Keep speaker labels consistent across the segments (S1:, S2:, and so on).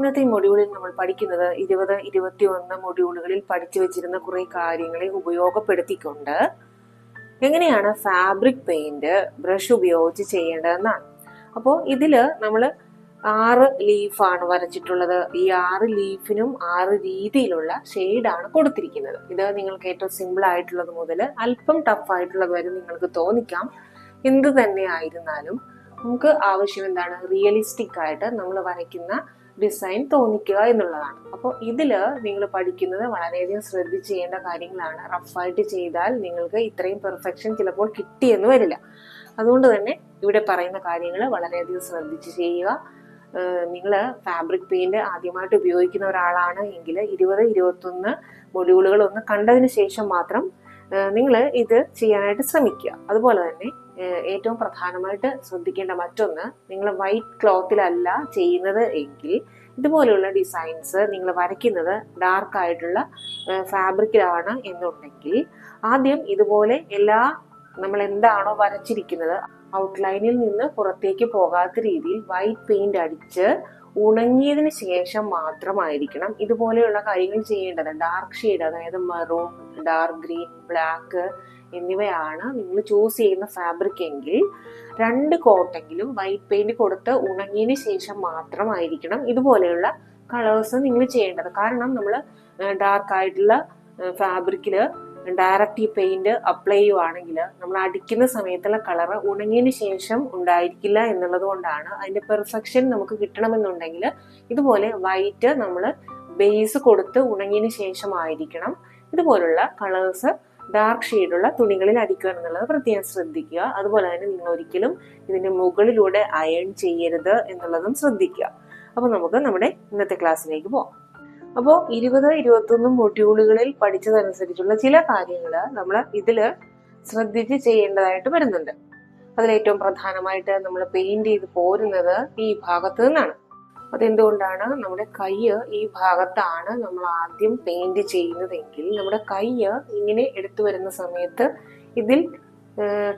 S1: ഇന്നത്തെ മൊഡ്യൂളിൽ നമ്മൾ പഠിക്കുന്നത് ഇരുപത് ഇരുപത്തി ഒന്ന് മൊഡ്യൂളുകളിൽ പഠിച്ചു വെച്ചിരുന്ന കുറേ കാര്യങ്ങളെ ഉപയോഗപ്പെടുത്തിക്കൊണ്ട് എങ്ങനെയാണ് ഫാബ്രിക് പെയിന്റ് ബ്രഷ് ഉപയോഗിച്ച് ചെയ്യേണ്ടതെന്നാണ്. അപ്പോൾ ഇതിൽ നമ്മൾ ആറ് ലീഫാണ് വരച്ചിട്ടുള്ളത്. ഈ ആറ് ലീഫിനും ആറ് രീതിയിലുള്ള ഷെയ്ഡാണ് കൊടുത്തിരിക്കുന്നത്. ഇത് നിങ്ങൾക്ക് ഏറ്റവും സിമ്പിൾ ആയിട്ടുള്ളത് മുതൽ അല്പം ടഫ് ആയിട്ടുള്ളത് വരെ നിങ്ങൾക്ക് തോന്നിക്കാം. എന്ത് തന്നെ ആയിരുന്നാലും നമുക്ക് ആവശ്യം എന്താണ്? റിയലിസ്റ്റിക് ആയിട്ട് നമ്മൾ വരയ്ക്കുന്ന ഡിസൈൻ തോന്നിക്കുക എന്നുള്ളതാണ്. അപ്പോൾ ഇതിൽ നിങ്ങൾ പഠിക്കുന്നത് വളരെയധികം ശ്രദ്ധിച്ച് ചെയ്യേണ്ട കാര്യങ്ങളാണ്. റഫായിട്ട് ചെയ്താൽ നിങ്ങൾക്ക് ഇത്രയും പെർഫെക്ഷൻ ചിലപ്പോൾ കിട്ടിയെന്ന് വരില്ല. അതുകൊണ്ട് തന്നെ ഇവിടെ പറയുന്ന കാര്യങ്ങൾ വളരെയധികം ശ്രദ്ധിച്ച് ചെയ്യുക. നിങ്ങൾ ഫാബ്രിക് പെയിന്റ് ആദ്യമായിട്ട് ഉപയോഗിക്കുന്ന ഒരാളാണ് എങ്കിൽ ഇരുപത് ഇരുപത്തൊന്ന് മൊഡ്യൂളുകൾ ഒന്ന് കണ്ടതിന് ശേഷം മാത്രം നിങ്ങൾ ഇത് ചെയ്യാനായിട്ട് ശ്രമിക്കുക. അതുപോലെ തന്നെ ഏറ്റവും പ്രധാനമായിട്ട് ശ്രദ്ധിക്കേണ്ട മറ്റൊന്ന് നിങ്ങൾ വൈറ്റ് ക്ലോത്തിലല്ല ചെയ്യുന്നത് എങ്കിൽ ഇതുപോലെയുള്ള ഡിസൈൻസ് നിങ്ങൾ വരയ്ക്കുന്നത് ഡാർക്ക് ആയിട്ടുള്ള ഫാബ്രിക്കിലാണ് എന്നുണ്ടെങ്കിൽ ആദ്യം ഇതുപോലെ എല്ലാ നമ്മൾ എന്താണോ വരച്ചിരിക്കുന്നത് ഔട്ട്ലൈനിൽ നിന്ന് പുറത്തേക്ക് പോകാത്ത രീതിയിൽ വൈറ്റ് പെയിന്റ് അടിച്ച് ഉണങ്ങിയതിന് ശേഷം മാത്രമായിരിക്കണം ഇതുപോലെയുള്ള കാര്യങ്ങൾ ചെയ്യേണ്ടത്. ഡാർക്ക് ഷെയ്ഡ് അതായത് മെറൂൺ ഡാർക്ക് ഗ്രീൻ ബ്ലാക്ക് എന്നിവയാണ് നിങ്ങൾ ചൂസ് ചെയ്യുന്ന ഫാബ്രിക് എങ്കിൽ രണ്ട് കോട്ടെങ്കിലും വൈറ്റ് പെയിന്റ് കൊടുത്ത് ഉണങ്ങിയതിന് ശേഷം മാത്രമായിരിക്കണം ഇതുപോലെയുള്ള കളേഴ്സ് നിങ്ങൾ ചെയ്യേണ്ടത്. കാരണം നമ്മൾ ഡാർക്ക് ആയിട്ടുള്ള ഫാബ്രിക്കിൽ ഡയറക്റ്റ് ഈ പെയിന്റ് അപ്ലൈ ചെയ്യുവാണെങ്കിൽ നമ്മൾ അടിക്കുന്ന സമയത്തുള്ള കളർ ഉണങ്ങിയതിന് ശേഷം ഉണ്ടായിരിക്കില്ല എന്നുള്ളത് കൊണ്ടാണ് അതിന്റെ പെർഫെക്ഷൻ നമുക്ക് കിട്ടണമെന്നുണ്ടെങ്കിൽ ഇതുപോലെ വൈറ്റ് നമ്മൾ ബേസ് കൊടുത്ത് ഉണങ്ങിയതിന് ശേഷമായിരിക്കണം ഇതുപോലുള്ള കളേഴ്സ് ഡാർക്ക് ഷെയ്ഡുള്ള തുണികളിൽ അടിക്കുക എന്നുള്ളത് പ്രത്യേകം ശ്രദ്ധിക്കുക. അതുപോലെ തന്നെ നിങ്ങൾ ഒരിക്കലും ഇതിന്റെ മുകളിലൂടെ അയൺ ചെയ്യരുത് എന്നുള്ളതും ശ്രദ്ധിക്കുക. അപ്പോൾ നമുക്ക് നമ്മുടെ ഇന്നത്തെ ക്ലാസ്സിലേക്ക് പോവാം. അപ്പോൾ ഇരുപത് ഇരുപത്തൊന്ന് മൊഡ്യൂളുകളിൽ പഠിച്ചതനുസരിച്ചുള്ള ചില കാര്യങ്ങൾ നമ്മൾ ഇതിൽ ശ്രദ്ധിച്ച് ചെയ്യേണ്ടതായിട്ട് വരുന്നുണ്ട്. അതിലേറ്റവും പ്രധാനമായിട്ട് നമ്മൾ പെയിന്റ് ചെയ്ത് പോരുന്നത് ഈ ഭാഗത്ത് നിന്നാണ്. അതെന്തുകൊണ്ടാണ്? നമ്മുടെ കൈ ഈ ഭാഗത്താണ് നമ്മൾ ആദ്യം പെയിന്റ് ചെയ്യുന്നതെങ്കിൽ നമ്മുടെ കൈ ഇങ്ങനെ എടുത്തു വരുന്ന സമയത്ത് ഇതിൽ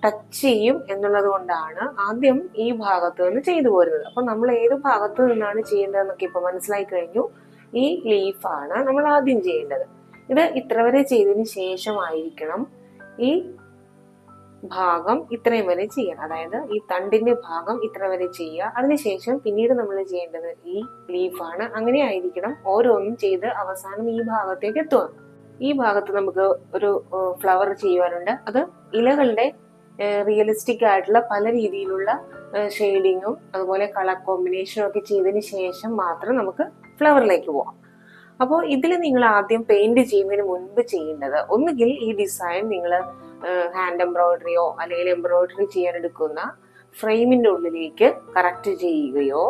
S1: ടച്ച് ചെയ്യും എന്നുള്ളത് കൊണ്ടാണ് ആദ്യം ഈ ഭാഗത്ത് നിന്ന് ചെയ്തു പോരുന്നത്. അപ്പം നമ്മൾ ഏത് ഭാഗത്ത് നിന്നാണ് ചെയ്യേണ്ടതെന്നൊക്കെ ഇപ്പം മനസ്സിലായി കഴിഞ്ഞു. ഈ ലീഫാണ് നമ്മൾ ആദ്യം ചെയ്യേണ്ടത്. ഇത് ഇത്ര വരെ ചെയ്തതിന് ശേഷമായിരിക്കണം ഈ ഭാഗം ഇത്രയും വരെ ചെയ്യുക അതായത് ഈ തണ്ടിന്റെ ഭാഗം ഇത്ര വരെ ചെയ്യുക. അതിനുശേഷം പിന്നീട് നമ്മൾ ചെയ്യേണ്ടത് ഈ ലീഫാണ് അങ്ങനെ ആയിരിക്കണം ഓരോന്നും ചെയ്ത് അവസാനം ഈ ഭാഗത്തേക്ക് എത്തുക. ഈ ഭാഗത്ത് നമുക്ക് ഒരു ഫ്ലവർ ചെയ്യുവാനുണ്ട്. അത് ഇലകളുടെ റിയലിസ്റ്റിക് ആയിട്ടുള്ള പല രീതിയിലുള്ള ഷെയ്ഡിങ്ങും അതുപോലെ കളർ കോമ്പിനേഷനും ഒക്കെ ചെയ്തതിന് ശേഷം മാത്രം നമുക്ക് ഫ്ലവറിലേക്ക് പോവാം. അപ്പോൾ ഇതിൽ നിങ്ങൾ ആദ്യം പെയിന്റ് ചെയ്യുന്നതിന് മുൻപ് ചെയ്യേണ്ടത് ഒന്നുകിൽ ഈ ഡിസൈൻ നിങ്ങൾ ഹാൻഡ് എംബ്രോയിഡറിയോ അല്ലെങ്കിൽ എംബ്രോയിഡറി ചെയ്യാൻ എടുക്കുന്ന ഫ്രെയിമിന്റെ ഉള്ളിലേക്ക് കറക്റ്റ് ചെയ്യുകയോ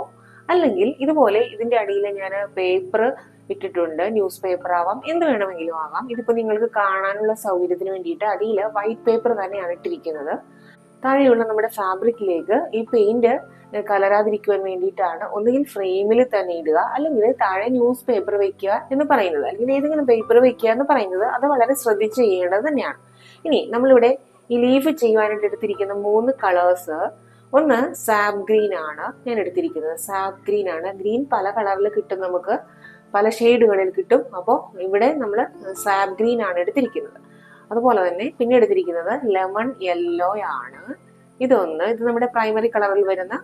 S1: അല്ലെങ്കിൽ ഇതുപോലെ ഇതിന്റെ അടിയിൽ ഞാൻ പേപ്പർ ഇട്ടിട്ടുണ്ട് ന്യൂസ് പേപ്പർ ആവാം എന്ത് വേണമെങ്കിലും ആവാം. ഇതിപ്പോൾ നിങ്ങൾക്ക് കാണാനുള്ള സൗകര്യത്തിന് വേണ്ടിയിട്ട് അടിയിൽ വൈറ്റ് പേപ്പർ തന്നെയാണ് ഇട്ടിരിക്കുന്നത്. താഴെയുള്ള നമ്മുടെ ഫാബ്രിക്കിലേക്ക് ഈ പെയിന്റ് കലരാതിരിക്കുവാൻ വേണ്ടിയിട്ടാണ് ഒന്നുകിൽ ഫ്രെയിമിൽ തന്നെ ഇടുക അല്ലെങ്കിൽ താഴെ ന്യൂസ് പേപ്പർ വെക്കുക എന്ന് പറയുന്നത്. അല്ലെങ്കിൽ ഏതെങ്കിലും പേപ്പർ വെക്കുക എന്ന് പറയുന്നത് അത് വളരെ ശ്രദ്ധിച്ച് ചെയ്യേണ്ടത് തന്നെയാണ്. ഇനി നമ്മളിവിടെ ഈ ലീഫ് ചെയ്യുവാനായിട്ട് എടുത്തിരിക്കുന്ന മൂന്ന് കളേഴ്സ് ഒന്ന് സാബ് ഗ്രീൻ ആണ് ഞാൻ എടുത്തിരിക്കുന്നത്. സാബ് ഗ്രീൻ ആണ്. ഗ്രീൻ പല കളറിൽ കിട്ടും നമുക്ക്. പല ഷെയ്ഡുകളിൽ കിട്ടും. അപ്പോൾ ഇവിടെ നമ്മൾ സാബ് ഗ്രീൻ ആണ് എടുത്തിരിക്കുന്നത്. അതുപോലെ തന്നെ പിന്നെ എടുത്തിരിക്കുന്നത് ലെമൺ യെല്ലോ ആണ്. ഇതൊന്ന് ഇത് നമ്മുടെ പ്രൈമറി കളറിൽ വരുന്ന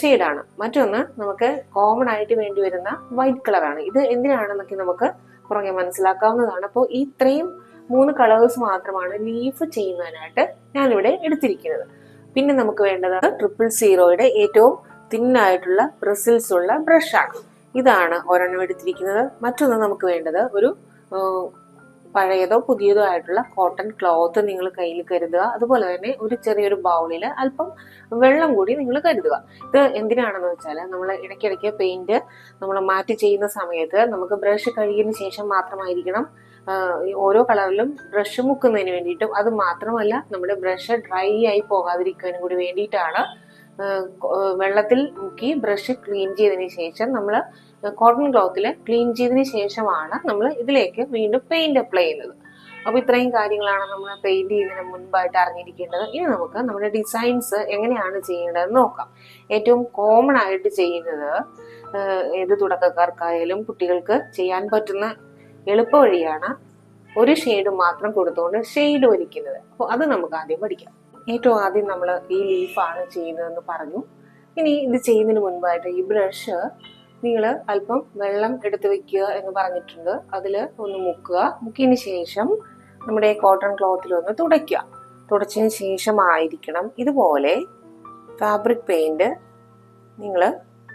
S1: ഷെയ്ഡാണ് മറ്റൊന്ന് നമുക്ക് കോമൺ ആയിട്ട് വേണ്ടി വരുന്ന വൈറ്റ് കളറാണ് ഇത് എന്തിനാണെന്നൊക്കെ നമുക്ക് പുറകെ മനസ്സിലാക്കാവുന്നതാണ്. അപ്പോൾ ഈ ഇത്രയും മൂന്ന് കളേഴ്സ് മാത്രമാണ് ലീഫ് ചെയ്യുന്നതിനായിട്ട് ഞാനിവിടെ എടുത്തിരിക്കുന്നത്. പിന്നെ നമുക്ക് വേണ്ടത് ട്രിപ്പിൾ സീറോയുടെ ഏറ്റവും തിന്നായിട്ടുള്ള ബ്രസിൽസ് ഉള്ള ബ്രഷാണ് ഇതാണ് ഒരെണ്ണം എടുത്തിരിക്കുന്നത്. മറ്റൊന്ന് നമുക്ക് വേണ്ടത് ഒരു പഴയതോ പുതിയതോ ആയിട്ടുള്ള കോട്ടൺ ക്ലോത്ത് നിങ്ങൾ കയ്യിൽ കരുതുക. അതുപോലെ തന്നെ ഒരു ചെറിയൊരു ബൗളിൽ അല്പം വെള്ളം കൂടി നിങ്ങൾ കരുതുക. ഇത് എന്തിനാണെന്ന് വെച്ചാൽ നമ്മൾ ഇടയ്ക്കിടയ്ക്ക് പെയിന്റ് നമ്മൾ മാറ്റി ചെയ്യുന്ന സമയത്ത് നമുക്ക് ബ്രഷ് കഴുകിയതിന് ശേഷം മാത്രമായിരിക്കണം ഓരോ കളറിലും ബ്രഷ് മുക്കുന്നതിന് വേണ്ടിയിട്ടും. അത് മാത്രമല്ല നമ്മുടെ ബ്രഷ് ഡ്രൈ ആയി പോകാതിരിക്കാനും കൂടി വേണ്ടിയിട്ടാണ് വെള്ളത്തിൽ മുക്കി ബ്രഷ് ക്ലീൻ ചെയ്തതിന് ശേഷം നമ്മൾ കോട്ടൺ ക്ലോത്തിൽ ക്ലീൻ ചെയ്തതിന് ശേഷമാണ് നമ്മൾ ഇതിലേക്ക് വീണ്ടും പെയിന്റ് അപ്ലൈ ചെയ്യുന്നത്. അപ്പോൾ ഇത്രയും കാര്യങ്ങളാണ് നമ്മൾ പെയിന്റ് ചെയ്യുന്നതിന് മുൻപായിട്ട് അറിഞ്ഞിരിക്കേണ്ടത്. ഇനി നമുക്ക് നമ്മുടെ ഡിസൈൻസ് എങ്ങനെയാണ് ചെയ്യേണ്ടതെന്ന് നോക്കാം. ഏറ്റവും കോമൺ ആയിട്ട് ചെയ്യുന്നത് ഏത് തുടക്കക്കാർക്കായാലും കുട്ടികൾക്ക് ചെയ്യാൻ പറ്റുന്ന എളുപ്പ വഴിയാണ് ഒരു ഷെയ്ഡ് മാത്രം കൊടുത്തുകൊണ്ട് ഷെയ്ഡ് വലിക്കുന്നത്. അപ്പോൾ അത് നമുക്ക് ആദ്യം പഠിക്കാം. ഏറ്റവും ആദ്യം നമ്മൾ ഈ ലീഫാണ് ചെയ്യുന്നതെന്ന് പറഞ്ഞു. ഇനി ഇത് ചെയ്യുന്നതിന് മുൻപായിട്ട് ഈ ബ്രഷ് നിങ്ങൾ അല്പം വെള്ളം എടുത്ത് വെക്കുക എന്ന് പറഞ്ഞിട്ടുണ്ട്. അതിൽ ഒന്ന് മുക്കുക. മുക്കിയതിന് ശേഷം നമ്മുടെ കോട്ടൺ ക്ലോത്തിൽ ഒന്ന് തുടയ്ക്കുക. തുടച്ചതിന് ശേഷമായിരിക്കണം ഇതുപോലെ ഫാബ്രിക് പെയിന്റ് നിങ്ങൾ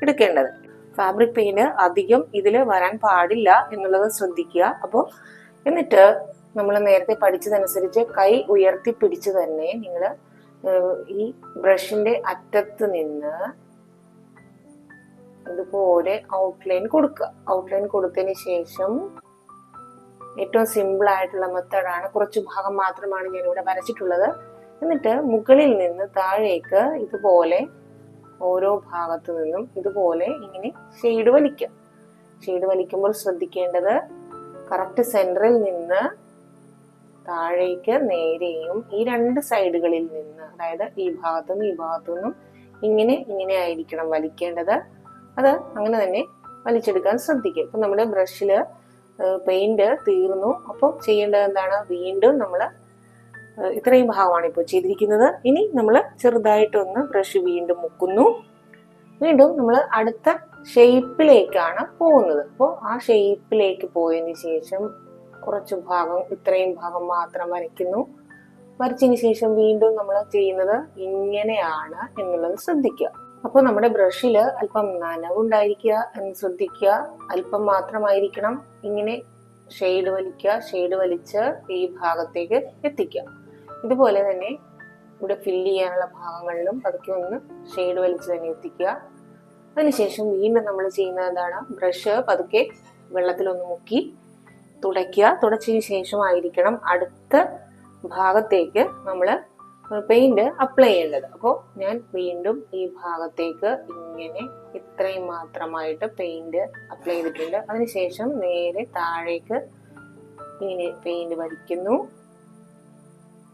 S1: എടുക്കേണ്ടത്. ഫാബ്രിക് പെയിന്റ് അധികം ഇതിൽ വരാൻ പാടില്ല എന്നുള്ളത് ശ്രദ്ധിക്കുക. അപ്പോൾ എന്നിട്ട് നമ്മൾ നേരത്തെ പഠിച്ചതനുസരിച്ച് കൈ ഉയർത്തി പിടിച്ച് തന്നെ നിങ്ങൾ ഈ ബ്രഷിന്റെ അറ്റത്ത് നിന്ന് ഇതുപോലെ ഔട്ട്ലൈൻ കൊടുക്കുക. ഔട്ട്ലൈൻ കൊടുത്തതിന് ശേഷം ഏറ്റവും സിമ്പിൾ ആയിട്ടുള്ള മെത്തേഡാണ് കുറച്ച് ഭാഗം മാത്രമാണ് ഞാൻ ഇവിടെ വരച്ചിട്ടുള്ളത്. എന്നിട്ട് മുകളിൽ നിന്ന് താഴേക്ക് ഇതുപോലെ ഓരോ ഭാഗത്തു നിന്നും ഇതുപോലെ ഇങ്ങനെ ഷെയ്ഡ് വലിക്കുക. ഷെയ്ഡ് വലിക്കുമ്പോൾ ശ്രദ്ധിക്കേണ്ടത് കറക്റ്റ് സെന്ററിൽ നിന്ന് താഴേക്ക് നേരെയും ഈ രണ്ട് സൈഡുകളിൽ നിന്ന് അതായത് ഈ ഭാഗത്തുനിന്നും ഈ ഭാഗത്തുനിന്നും ഇങ്ങനെ ഇങ്ങനെ ആയിരിക്കണം വലിക്കേണ്ടത്. അത് അങ്ങനെ തന്നെ വലിച്ചെടുക്കാൻ ശ്രദ്ധിക്കുക. ഇപ്പം നമ്മുടെ ബ്രഷിൽ പെയിന്റ് തീർന്നു. അപ്പോൾ ചെയ്യേണ്ടത് എന്താണ്? വീണ്ടും നമ്മൾ ഇത്രയും ഭാഗമാണ് ഇപ്പോൾ ചെയ്തിരിക്കുന്നത്. ഇനി നമ്മൾ ചെറുതായിട്ടൊന്ന് ബ്രഷ് വീണ്ടും മുക്കുന്നു. വീണ്ടും നമ്മൾ അടുത്ത ഷേപ്പിലേക്കാണ് പോകുന്നത്. അപ്പോൾ ആ ഷേപ്പിലേക്ക് പോയതിന് ശേഷം കുറച്ച് ഭാഗം ഇത്രയും ഭാഗം മാത്രം വരയ്ക്കുന്നു. വരച്ചതിന് ശേഷം വീണ്ടും നമ്മൾ ചെയ്യുന്നത് ഇങ്ങനെയാണ് എന്നുള്ളത് ശ്രദ്ധിക്കുക. അപ്പോൾ നമ്മുടെ ബ്രഷിൽ അല്പം നനവുണ്ടായിരിക്കുക എന്ന് ശ്രദ്ധിക്കുക. അല്പം മാത്രമായിരിക്കണം ഇങ്ങനെ ഷെയ്ഡ് വലിക്കുക ഷെയ്ഡ് വലിച്ച് ഈ ഭാഗത്തേക്ക് എത്തിക്കുക. ഇതുപോലെ തന്നെ ഇവിടെ ഫില്ല് ചെയ്യാനുള്ള ഭാഗങ്ങളിലും പതുക്കെ ഒന്ന് ഷെയ്ഡ് വലിച്ച് തന്നെ എത്തിക്കുക. അതിനുശേഷം വീണ്ടും നമ്മൾ ചെയ്യുന്നത് എന്താണ്? ബ്രഷ് പതുക്കെ വെള്ളത്തിലൊന്ന് മുക്കി തുടയ്ക്കുക. തുടച്ചതിന് ശേഷമായിരിക്കണം അടുത്ത ഭാഗത്തേക്ക് നമ്മൾ പെയിന്റ് അപ്ലൈ ചെയ്യേണ്ടത്. അപ്പോൾ ഞാൻ വീണ്ടും ഈ ഭാഗത്തേക്ക് ഇങ്ങനെ ഇത്രയും മാത്രമായിട്ട് പെയിന്റ് അപ്ലൈ ചെയ്തിട്ടുണ്ട്. അതിനുശേഷം നേരെ താഴേക്ക് പെയിന്റ് വലിക്കുന്നു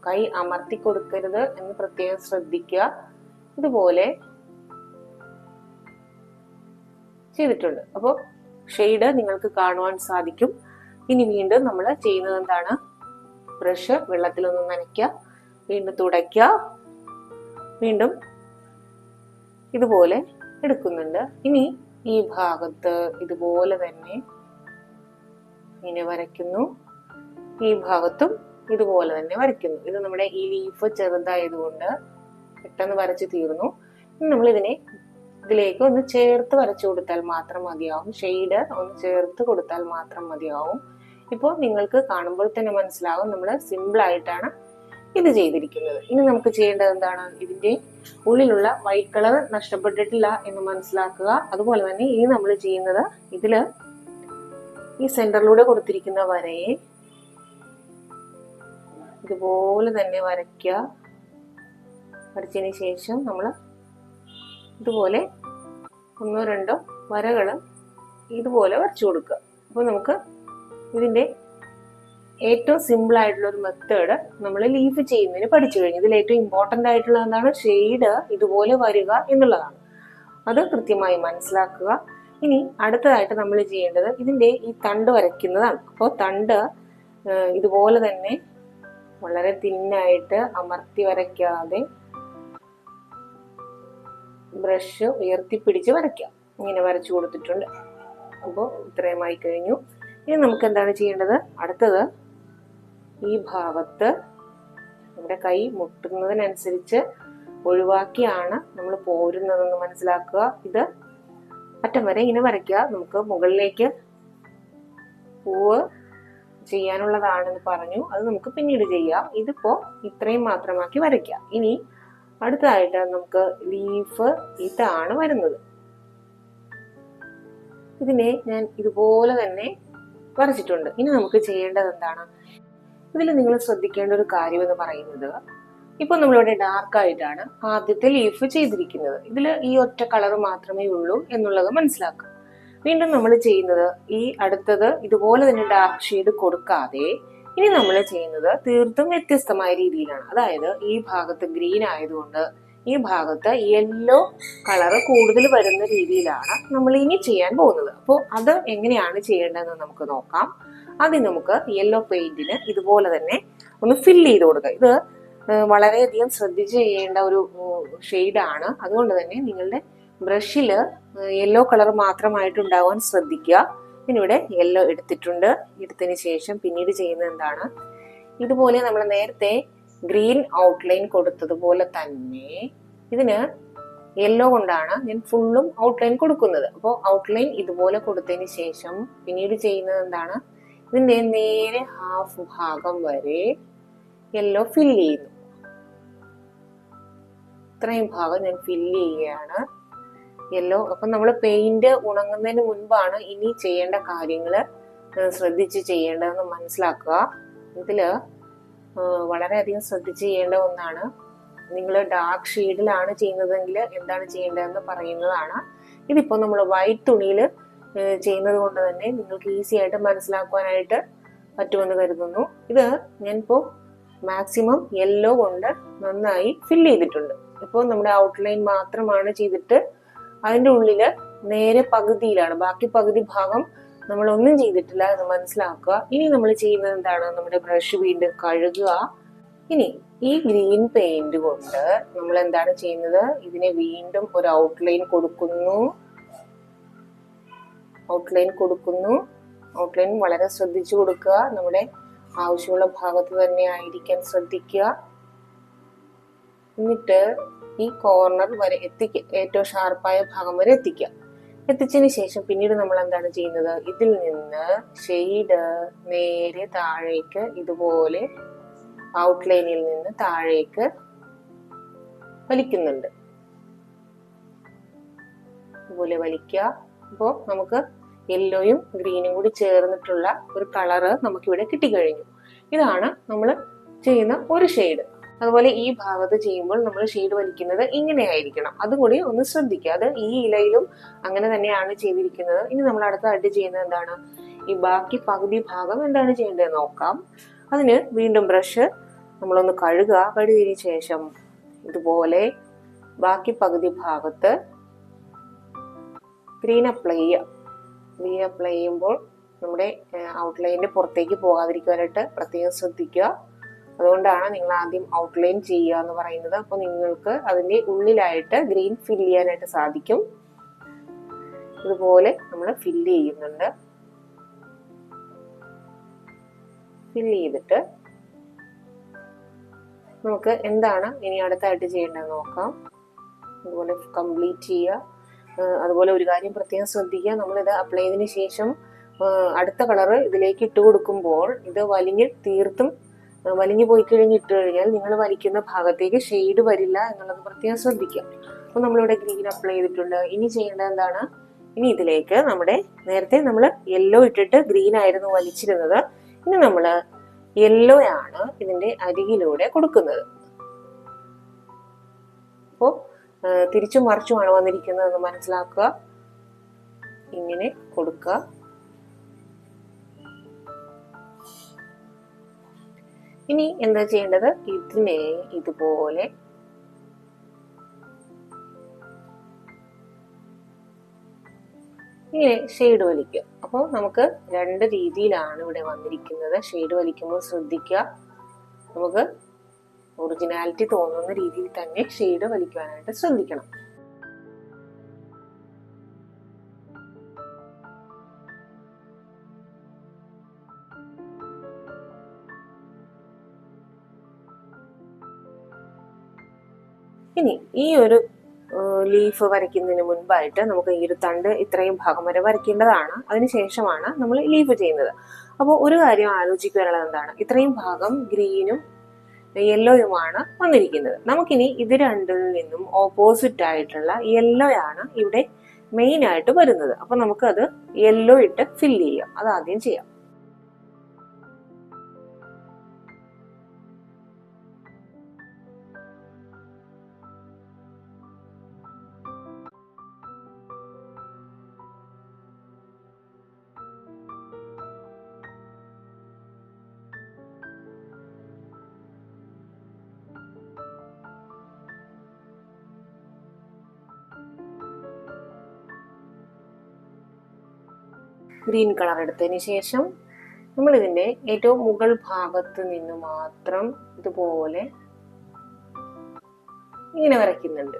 S1: കൈ അമർത്തി കൊടുക്കരുത് എന്ന് പ്രത്യേകം ശ്രദ്ധിക്കുക. ഇതുപോലെ ചെയ്തിട്ടുണ്ട്. അപ്പോൾ ഷെയ്ഡ് നിങ്ങൾക്ക് കാണുവാൻ സാധിക്കും. ഇനി വീണ്ടും നമ്മൾ ചെയ്യുന്നത് എന്താണ്? ബ്രഷ് വെള്ളത്തിലൊന്ന് നനയ്ക്കുക. വീണ്ടും തുടയ്ക്കുക. വീണ്ടും ഇതുപോലെ എടുക്കുന്നുണ്ട്. ഇനി ഈ ഭാഗത്ത് ഇതുപോലെ തന്നെ ഇങ്ങനെ വരയ്ക്കുന്നു. ഈ ഭാഗത്തും ഇതുപോലെ തന്നെ വരയ്ക്കുന്നു. ഇത് നമ്മുടെ ഈ ലീഫ് ചെറുതായതുകൊണ്ട് പെട്ടെന്ന് വരച്ച് തീർന്നു. ഇനി നമ്മൾ ഇതിനെ ഇതിലേക്ക് ഒന്ന് ചേർത്ത് വരച്ചു കൊടുത്താൽ മാത്രം മതിയാവും. ഷെയ്ഡ് ഒന്ന് ചേർത്ത് കൊടുത്താൽ മാത്രം മതിയാവും. ഇപ്പോൾ നിങ്ങൾക്ക് കാണുമ്പോൾ തന്നെ മനസ്സിലാവും. നമ്മൾ സിമ്പിൾ ആയിട്ടാണ് ഇത് ചെയ്തിരിക്കുന്നത്. ഇനി നമുക്ക് ചെയ്യേണ്ടത് എന്താണ്? ഇതിന്റെ ഉള്ളിലുള്ള വൈറ്റ് കളർ നഷ്ടപ്പെട്ടിട്ടില്ല എന്ന് മനസ്സിലാക്കുക. അതുപോലെ തന്നെ ഇനി നമ്മൾ ചെയ്യുന്നത് ഇതിൽ ഈ സെന്ററിലൂടെ കൊടുത്തിരിക്കുന്ന വരയെ ഇതുപോലെ തന്നെ വരയ്ക്കുക. വരച്ചതിന് ശേഷം നമ്മൾ ഇതുപോലെ ഒന്നോ രണ്ടോ വരകൾ ഇതുപോലെ വരച്ചു കൊടുക്കുക. അപ്പോൾ നമുക്ക് ഇതിന്റെ ഏറ്റവും സിമ്പിൾ ആയിട്ടുള്ള ഒരു മെത്തേഡ് നമ്മൾ ലീഫ് ചെയ്യുന്നതിന് പഠിച്ചു കഴിഞ്ഞു. ഇതിൽ ഏറ്റവും ഇമ്പോർട്ടന്റ് ആയിട്ടുള്ള എന്താണ്? ഷെയ്ഡ് ഇതുപോലെ വരിക എന്നുള്ളതാണ്. അത് കൃത്യമായി മനസ്സിലാക്കുക. ഇനി അടുത്തതായിട്ട് നമ്മൾ ചെയ്യേണ്ടത് ഇതിന്റെ ഈ തണ്ട് വരയ്ക്കുന്നതാണ്. അപ്പോൾ തണ്ട് ഇതുപോലെ തന്നെ വളരെ തിന്നായിട്ട് അമർത്തി വരയ്ക്കാതെ ബ്രഷ് ഉയർത്തിപ്പിടിച്ച് വരയ്ക്കാം. ഇങ്ങനെ വരച്ചു കൊടുത്തിട്ടുണ്ട്. അപ്പോൾ ഇത്രയുമായി കഴിഞ്ഞു. ഇനി നമുക്ക് എന്താണ് ചെയ്യേണ്ടത്? അടുത്തത് ഈ ഭാഗത്ത് നമ്മുടെ കൈ മുട്ടുന്നതിനനുസരിച്ച് ഒഴിവാക്കിയാണ് നമ്മൾ പോരുന്നതെന്ന് മനസ്സിലാക്കുക. ഇത് അറ്റം വരെ ഇങ്ങനെ വരയ്ക്കുക. നമുക്ക് മുകളിലേക്ക് പൂവ് ചെയ്യാനുള്ളതാണെന്ന് പറഞ്ഞു. അത് നമുക്ക് പിന്നീട് ചെയ്യാം. ഇതിപ്പോ ഇത്രയും മാത്രമാക്കി വരയ്ക്കാം. ഇനി അടുത്തതായിട്ട് നമുക്ക് ലീഫ് ഇതാണ് വരുന്നത്. ഇതിനെ ഞാൻ ഇതുപോലെ തന്നെ വരച്ചിട്ടുണ്ട്. ഇനി നമുക്ക് ചെയ്യേണ്ടത് എന്താണ്? ഇതിൽ നിങ്ങൾ ശ്രദ്ധിക്കേണ്ട ഒരു കാര്യം എന്ന് പറയുന്നത് ഇപ്പൊ നമ്മളിവിടെ ഡാർക്ക് ആയിട്ടാണ് ആദ്യത്തെ ലീഫ് ചെയ്തിരിക്കുന്നത്. ഇതിൽ ഈ ഒറ്റ കളർ മാത്രമേ ഉള്ളൂ എന്നുള്ളത് വീണ്ടും നമ്മൾ ചെയ്യുന്നത് ഈ അടുത്തത് ഇതുപോലെ തന്നെ ഡാർക്ക് ഷെയ്ഡ് കൊടുക്കാതെ ഇനി നമ്മൾ ചെയ്യുന്നത് തീർത്തും വ്യത്യസ്തമായ രീതിയിലാണ്. അതായത് ഈ ഭാഗത്ത് ഗ്രീൻ ആയതുകൊണ്ട് ഈ ഭാഗത്ത് യെല്ലോ കളറ് കൂടുതൽ വരുന്ന രീതിയിലാണ് നമ്മൾ ഇനി ചെയ്യാൻ പോകുന്നത്. അപ്പോൾ അത് എങ്ങനെയാണ് ചെയ്യേണ്ടതെന്ന് നമുക്ക് നോക്കാം. ആദ്യം നമുക്ക് യെല്ലോ പെയിന്റിന് ഇതുപോലെ തന്നെ ഒന്ന് ഫില്ല് ചെയ്ത് കൊടുക്കുക ഇത് വളരെയധികം ശ്രദ്ധിച്ച് ചെയ്യേണ്ട ഒരു ഷെയ്ഡാണ് അതുകൊണ്ട് തന്നെ നിങ്ങളുടെ ബ്രഷിൽ യെല്ലോ കളർ മാത്രമായിട്ടുണ്ടാവാൻ ശ്രദ്ധിക്കുക. പിന്നിവിടെ യെല്ലോ എടുത്തിട്ടുണ്ട്. എടുത്തതിന് ശേഷം പിന്നീട് ചെയ്യുന്നത് എന്താണ്? ഇതുപോലെ നമ്മൾ നേരത്തെ ഗ്രീൻ ഔട്ട്ലൈൻ കൊടുത്തതുപോലെ തന്നെ ഇതിന് യെല്ലോ കൊണ്ടാണ് ഞാൻ ഫുള്ളും ഔട്ട്ലൈൻ കൊടുക്കുന്നത്. അപ്പോൾ ഔട്ട്ലൈൻ ഇതുപോലെ കൊടുത്തതിന് ശേഷം പിന്നീട് ചെയ്യുന്നത് എന്താണ്? ഇതിന്റെ നേരെ ഹാഫ് ഭാഗം വരെ യെല്ലോ ഫില്ല് ചെയ്യുന്നു. ഇത്രയും ഭാഗം ഞാൻ ഫില്ല് ചെയ്യുകയാണ്. യെല്ലോ അപ്പം നമ്മൾ പെയിന്റ് ഉണങ്ങുന്നതിന് മുൻപാണ് ഇനി ചെയ്യേണ്ട കാര്യങ്ങൾ ശ്രദ്ധിച്ച് ചെയ്യേണ്ടതെന്ന് മനസ്സിലാക്കുക. ഇതിൽ വളരെയധികം ശ്രദ്ധിച്ച് ചെയ്യേണ്ട ഒന്നാണ്. നിങ്ങൾ ഡാർക്ക് ഷെയ്ഡിലാണ് ചെയ്യുന്നതെങ്കിൽ എന്താണ് ചെയ്യേണ്ടതെന്ന് പറയുന്നതാണ്. ഇതിപ്പോൾ നമ്മൾ വൈറ്റ് തുണിയിൽ ചെയ്യുന്നത് കൊണ്ട് തന്നെ നിങ്ങൾക്ക് ഈസി ആയിട്ട് മനസ്സിലാക്കുവാനായിട്ട് പറ്റുമെന്ന് കരുതുന്നു. ഇത് ഞാനിപ്പോൾ മാക്സിമം യെല്ലോ കൊണ്ട് നന്നായി ഫില്ല് ചെയ്തിട്ടുണ്ട്. ഇപ്പോൾ നമ്മുടെ ഔട്ട്ലൈൻ മാത്രമാണ് ചെയ്തിട്ട് അതിന്റെ ഉള്ളിൽ നേരെ പകുതിയിലാണ്. ബാക്കി പകുതി ഭാഗം നമ്മളൊന്നും ചെയ്തിട്ടില്ല എന്ന് മനസ്സിലാക്കുക. ഇനി നമ്മൾ ചെയ്യുന്നത് എന്താണ്? നമ്മുടെ ബ്രഷ് വീണ്ടും കഴുകുക. ഇനി ഈ ഗ്രീൻ പെയിന്റ് കൊണ്ട് നമ്മൾ എന്താണ് ചെയ്യുന്നത്? ഇതിനെ വീണ്ടും ഒരു ഔട്ട്ലൈൻ കൊടുക്കുന്നു. ഔട്ട്ലൈൻ കൊടുക്കുന്നു. ഔട്ട്ലൈൻ വളരെ ശ്രദ്ധിച്ചു കൊടുക്കുക. നമ്മുടെ ആവശ്യമുള്ള ഭാഗത്ത് തന്നെ ആയിരിക്കാൻ ശ്രദ്ധിക്കുക. എന്നിട്ട് ഈ കോർണർ വരെ എത്തിക്കുക ഏറ്റവും ഷാർപ്പായ ഭാഗം വരെ എത്തിക്കുക എത്തിച്ചതിന് ശേഷം പിന്നീട് നമ്മൾ എന്താണ് ചെയ്യുന്നത്? ഇതിൽ നിന്ന് ഷെയ്ഡ് നേരെ താഴേക്ക് ഇതുപോലെ ഔട്ട്ലൈനിൽ നിന്ന് താഴേക്ക് വലിക്കുന്നുണ്ട്. ഇതുപോലെ വലിക്കുക. അപ്പോൾ നമുക്ക് യെല്ലോയും ഗ്രീനും കൂടി ചേർന്നിട്ടുള്ള ഒരു കളറ് നമുക്കിവിടെ കിട്ടിക്കഴിഞ്ഞു. ഇതാണ് നമ്മൾ ചെയ്യുന്ന ഒരു ഷെയ്ഡ് അതുപോലെ ഈ ഭാഗത്ത് ചെയ്യുമ്പോൾ നമ്മൾ ഷെയ്ഡ് വലിക്കുന്നത് ഇങ്ങനെ ആയിരിക്കണം അതും കൂടി ഒന്ന് ശ്രദ്ധിക്കുക. അത് ഈ ഇലയിലും അങ്ങനെ തന്നെയാണ് ചെയ്തിരിക്കുന്നത്. ഇനി നമ്മൾ അടുത്തതായിട്ട് ചെയ്യുന്നത് എന്താണ്? ഈ ബാക്കി പകുതി ഭാഗം എന്താണ് ചെയ്യേണ്ടത് നോക്കാം. അതിന് വീണ്ടും ബ്രഷ് നമ്മളൊന്ന് കഴുകുക. കഴുകിയതിന് ശേഷം ഇതുപോലെ ബാക്കി പകുതി ഭാഗത്ത് ഗ്രീൻ അപ്ലൈ ചെയ്യുക. ഗ്രീൻ അപ്ലൈ ചെയ്യുമ്പോൾ നമ്മുടെ ഔട്ട്ലൈനിന്റെ പുറത്തേക്ക് പോകാതിരിക്കാനായിട്ട് പ്രത്യേകം ശ്രദ്ധിക്കുക. അതുകൊണ്ടാണ് നിങ്ങൾ ആദ്യം ഔട്ട്ലൈൻ ചെയ്യുക എന്ന് പറയുന്നത്. അപ്പോൾ നിങ്ങൾക്ക് അതിന്റെ ഉള്ളിലായിട്ട് ഗ്രീൻ ഫില്ല് ചെയ്യാനായിട്ട് സാധിക്കും. ഇതുപോലെ നമ്മൾ ഫില്ല് ചെയ്യുന്നുണ്ട്. ഫില്ല് ചെയ്തിട്ട് നമുക്ക് എന്താണ് ഇനി അടുത്തായിട്ട് ചെയ്യേണ്ടത് നോക്കാം. അതുപോലെ കംപ്ലീറ്റ് ചെയ്യുക. അതുപോലെ ഒരു കാര്യം പ്രത്യേകം ശ്രദ്ധിക്കുക. നമ്മളിത് അപ്ലൈ ചെയ്തതിന് ശേഷം അടുത്ത കളറ് ഇതിലേക്ക് ഇട്ട് കൊടുക്കുമ്പോൾ ഇത് വലിഞ്ഞ് തീർത്തും വലിഞ്ഞു പോയി കഴിഞ്ഞ് ഇട്ട് കഴിഞ്ഞാൽ നിങ്ങൾ വലിക്കുന്ന ഭാഗത്തേക്ക് ഷെയ്ഡ് വരില്ല എന്നുള്ളത് പ്രത്യേകം ശ്രദ്ധിക്കുക. അപ്പോൾ നമ്മളിവിടെ ഗ്രീൻ അപ്ലൈ ചെയ്തിട്ടുണ്ട്. ഇനി ചെയ്യേണ്ടത് എന്താണ്? ഇനി ഇതിലേക്ക് നമ്മുടെ നേരത്തെ നമ്മൾ യെല്ലോ ഇട്ടിട്ട് ഗ്രീൻ ആയിരുന്നു വലിച്ചിരുന്നത്. ഇനി നമ്മൾ യെല്ലോ ആണ് ഇതിന്റെ അരികിലൂടെ കൊടുക്കുന്നത്. അപ്പോൾ തിരിച്ചു മറിച്ചുമാണ് വന്നിരിക്കുന്നതെന്ന് മനസ്സിലാക്കുക. ഇങ്ങനെ കൊടുക്കുക ഇനി എന്താ ചെയ്യേണ്ടത്? ഇതിനെ ഇതുപോലെ ഇങ്ങനെ ഷെയ്ഡ് വലിക്കുക. അപ്പോൾ നമുക്ക് രണ്ട് രീതിയിലാണ് ഇവിടെ വന്നിരിക്കുന്നത്. ഷെയ്ഡ് വലിക്കുമ്പോൾ ശ്രദ്ധിക്കുക. നമുക്ക് ഒറിജിനാലിറ്റി തോന്നുന്ന രീതിയിൽ തന്നെ ഷെയ്ഡ് വലിക്കുവാനായിട്ട് ശ്രദ്ധിക്കണം. ഇനി ഈ ഒരു ലീഫ് വരയ്ക്കുന്നതിന് മുൻപായിട്ട് നമുക്ക് ഈ ഒരു തണ്ട് ഇത്രയും ഭാഗം വരെ വരയ്ക്കേണ്ടതാണ്. അതിനുശേഷമാണ് നമ്മൾ ലീഫ് ചെയ്യുന്നത്. അപ്പോൾ ഒരു കാര്യം ആലോചിക്കാനുള്ളത് എന്താണ്? ഇത്രയും ഭാഗം ഗ്രീനും യെല്ലോയുമാണ് വന്നിരിക്കുന്നത്. നമുക്കിനി ഇത് രണ്ടിൽ നിന്നും ഓപ്പോസിറ്റ് ആയിട്ടുള്ള യെല്ലോ ആണ് ഇവിടെ മെയിൻ ആയിട്ട് വരുന്നത്. അപ്പൊ നമുക്കത് യെല്ലോ ഇട്ട് ഫില്ല് ചെയ്യാം. അത് ആദ്യം ചെയ്യാം. ഗ്രീൻ കളർ എടുത്തതിന് ശേഷം നമ്മൾ ഇതിന്റെ ഏറ്റവും മുകൾ ഭാഗത്ത് നിന്ന് മാത്രം ഇതുപോലെ ഇങ്ങനെ വരയ്ക്കുന്നുണ്ട്.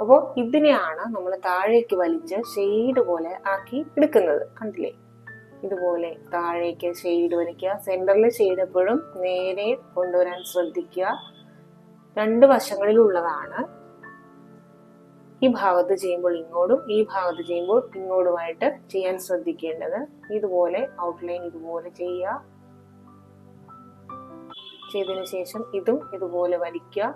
S1: അപ്പോൾ ഇതിനെയാണ് നമ്മൾ താഴേക്ക് വലിച്ച് ഷെയ്ഡ് പോലെ ആക്കി എടുക്കുന്നത്. കണ്ടില്ലേ? ഇതുപോലെ താഴേക്ക് ഷെയ്ഡ് വലിക്കുക സെന്ററിൽ ഷെയ്ഡ് എപ്പോഴും നേരെ കൊണ്ടുവരാൻ ശ്രദ്ധിക്കുക. രണ്ട് വശങ്ങളിലുള്ളതാണ് ഈ ഭാഗത്ത് ചെയ്യുമ്പോൾ ഇങ്ങോട്ടും ഈ ഭാഗത്ത് ചെയ്യുമ്പോൾ ഇങ്ങോട്ടുമായിട്ട് ചെയ്യാൻ ശ്രദ്ധിക്കേണ്ടത് ഇതുപോലെ ഔട്ട്ലൈൻ ഇതുപോലെ ചെയ്യുക. ചെയ്തതിനു ശേഷം ഇതും ഇതുപോലെ വലിക്കുക